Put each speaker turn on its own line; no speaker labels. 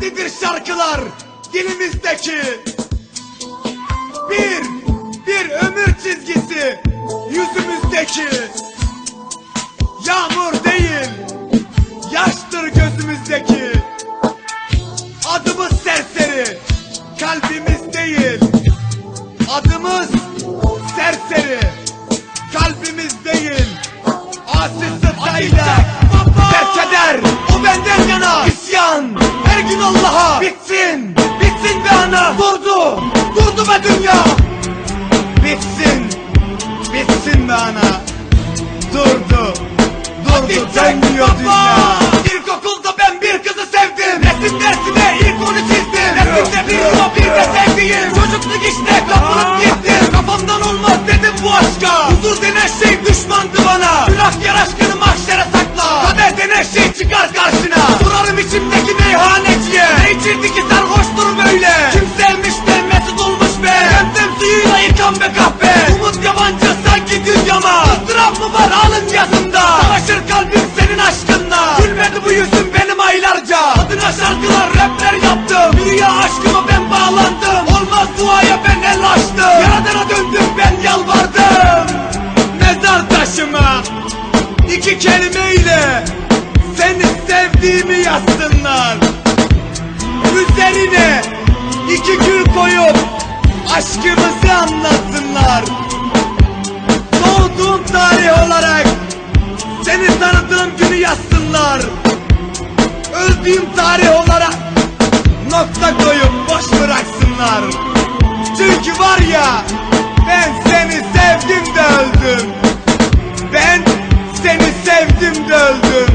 Seslidir şarkılar dilimizdeki. Bir, bir ömür çizgisi yüzümüzdeki. Yağmur değil, yaştır gözümüzdeki. Adımız serseri, kalbimiz değil. Adımız serseri, kalbimiz değil. Asi sıtayla terk eder Bitsin be ana. Durdu Durdu dönmüyor dünya. İlkokulda ben bir kızı sevdim. Resim dersine ilk onu çizdim. Resimde bir o bir de sevdiğim. Çocukluk işte kapılıp gittim. Kafamdan olmaz dedim bu aşka. Huzur denen şey düşmandı bana. Günahkar aşkını mahşere sakla. Kader denen şey çıkar karşına rüya aşkıma ben bağlandım Olmaz duaya ben el açtım. Yaradana döndüm ben yalvardım. Mezar taşıma. İki kelimeyle Seni sevdiğimi yazsınlar. Üzerine iki gül koyup Aşkımızı anlatsınlar. Doğduğum tarih olarak Seni tanıdığım günü yazsınlar. Öldüğüm tarih olarak Ben seni sevdim de öldüm. Ben seni sevdim de öldüm